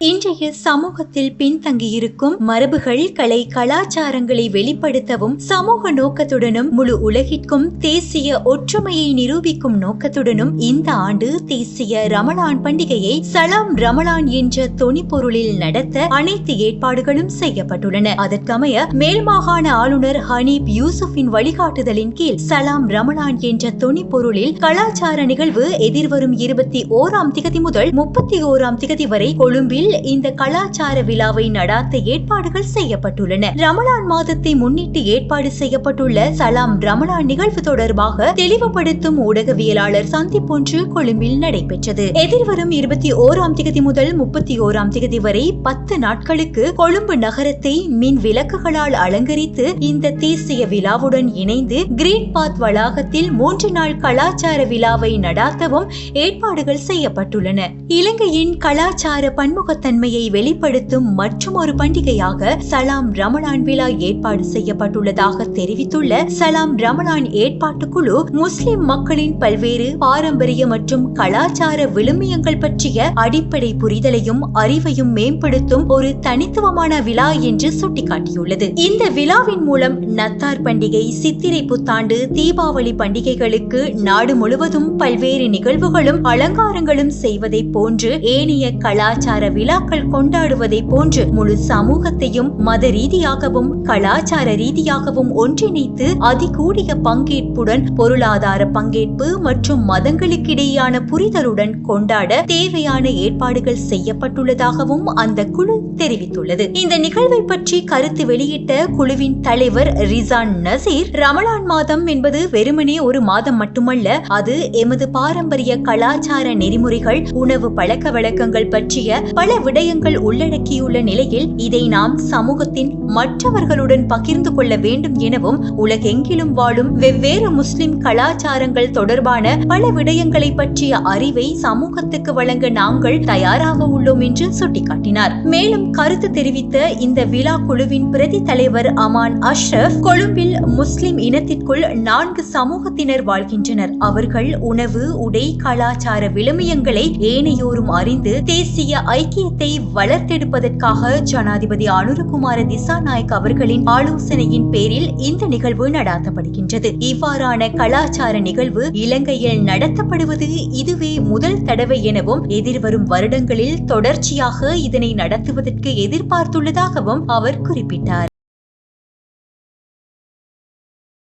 இன்றைய சமூகத்தில் பின்தங்கியிருக்கும் மரபுகள் கலை கலாச்சாரங்களை வெளிப்படுத்தவும் சமூக நோக்கத்துடனும் முழு உலகிற்கும் தேசிய ஒற்றுமையை நிரூபிக்கும் நோக்கத்துடனும் இந்த ஆண்டு தேசிய ரமலான் பண்டிகையை சலாம் ரமலான் என்ற தொனிப்பொருளில் நடத்த அனைத்து ஏற்பாடுகளும் செய்யப்பட்டுள்ளன. அதற்கமைய மேல் மாகாண ஆளுநர் ஹனீப் யூசுஃபின் வழிகாட்டுதலின் கீழ் சலாம் ரமலான் என்ற தொனிப்பொருளில் கலாச்சார நிகழ்வு எதிர்வரும் இருபத்தி ஓராம் திகதி முதல் முப்பத்தி ஓராம் திகதி வரை கொழும்பில் இந்த கலாச்சார விழாவை நடாத்த ஏற்பாடுகள் செய்யப்பட்டுள்ளன. ரமலான் மாதத்தை முன்னிட்டு ஏற்பாடு செய்யப்பட்டுள்ள சலாம் ரமலான் நிகழ்வு தொடர்பாக தெளிவுபடுத்தும் ஊடகவியலாளர் சந்திப்பொன்று கொழும்பில் நடைபெற்றது. எதிர்வரும் இருபத்தி ஓராம் திகதி முதல் முப்பத்தி ஓராம் திகதி வரை பத்து நாட்களுக்கு கொழும்பு நகரத்தை மின் விளக்குகளால் அலங்கரித்து இந்த தேசிய விழாவுடன் இணைந்து கிரீன் பாத் வளாகத்தில் மூன்று நாள் கலாச்சார விழாவை நடாத்தவும் ஏற்பாடுகள் செய்யப்பட்டுள்ளன. இலங்கையின் கலாச்சார பன்முக பன்முகத்தன்மையை வெளிப்படுத்தும் மற்றும் ஒரு பண்டிகையாக சலாம் ரமலான் விழா ஏற்பாடு செய்யப்பட்டுள்ளதாக தெரிவித்துள்ள சலாம் ரமலான் ஏற்பாட்டு குழு முஸ்லிம் மக்களின் பல்வேறு பாரம்பரிய மற்றும் கலாச்சார விழுமியங்கள் பற்றிய அடிப்படை புரிதலையும் அறிவையும் மேம்படுத்தும் ஒரு தனித்துவமான விழா என்று சுட்டிக்காட்டியுள்ளது. இந்த விழாவின் மூலம் நத்தார் பண்டிகை சித்திரை புத்தாண்டு தீபாவளி பண்டிகைகளுக்கு நாடு முழுவதும் பல்வேறு நிகழ்வுகளும் அலங்காரங்களும் செய்வதை போன்று ஏனைய கலாச்சார விழா விழாக்கள் கொண்டாடுவதை போன்று முழு சமூகத்தையும் மத ரீதியாகவும் கலாச்சார ரீதியாகவும் ஒன்றிணைத்து அதிகூடிய பங்கேற்புடன் பொருளாதார பங்கேற்பு மற்றும் மதங்களுக்கிடையேயான புரிதலுடன் கொண்டாட தேவையான ஏற்பாடுகள் செய்யப்பட்டுள்ளதாகவும் அந்த குழு தெரிவித்துள்ளது. இந்த நிகழ்வை பற்றி கருத்து வெளியிட்ட குழுவின் தலைவர் ரிசான் நசீர் ரமலான் மாதம் என்பது வெறுமனே ஒரு மாதம் மட்டுமல்ல அது எமது பாரம்பரிய கலாச்சார நெறிமுறைகள் உணவு பழக்க வழக்கங்கள் பற்றிய பல விடயங்கள் உள்ளடக்கியுள்ள நிலையில் இதை நாம் சமூகத்தின் மற்றவர்களுடன் பகிர்ந்து கொள்ள வேண்டும் எனவும் உலகெங்கிலும் வாழும் வெவ்வேறு முஸ்லிம் கலாச்சாரங்கள் தொடர்பான பல விடயங்களை பற்றிய அறிவை சமூகத்துக்கு வழங்க நாங்கள் தயாராக உள்ளோம் என்று சுட்டிக்காட்டினார். மேலும் கருத்து தெரிவித்த இந்த விழா குழுவின் பிரதி தலைவர் அமான் அஷ்ரப் கொழும்பில் முஸ்லிம் இனத்திற்குள் நான்கு சமூகத்தினர் வாழ்கின்றனர். அவர்கள் உணவு உடை கலாச்சார விழுமியங்களை ஏனையோரும் அறிந்து தேசிய ஐக்கிய ஐக்கியத்தை வளர்த்தெடுப்பதற்காக ஜனாதிபதி அனுரகுமார திசாநாயக் அவர்களின் ஆலோசனையின் பேரில் இந்த நிகழ்வு நடாத்தப்படுகின்றது. இவ்வாறான கலாச்சார நிகழ்வு இலங்கையில் நடத்தப்படுவது இதுவே முதல் தடவை எனவும் எதிர்வரும் வருடங்களில் தொடர்ச்சியாக இதனை நடத்துவதற்கு எதிர்பார்த்துள்ளதாகவும் அவர் குறிப்பிட்டார்.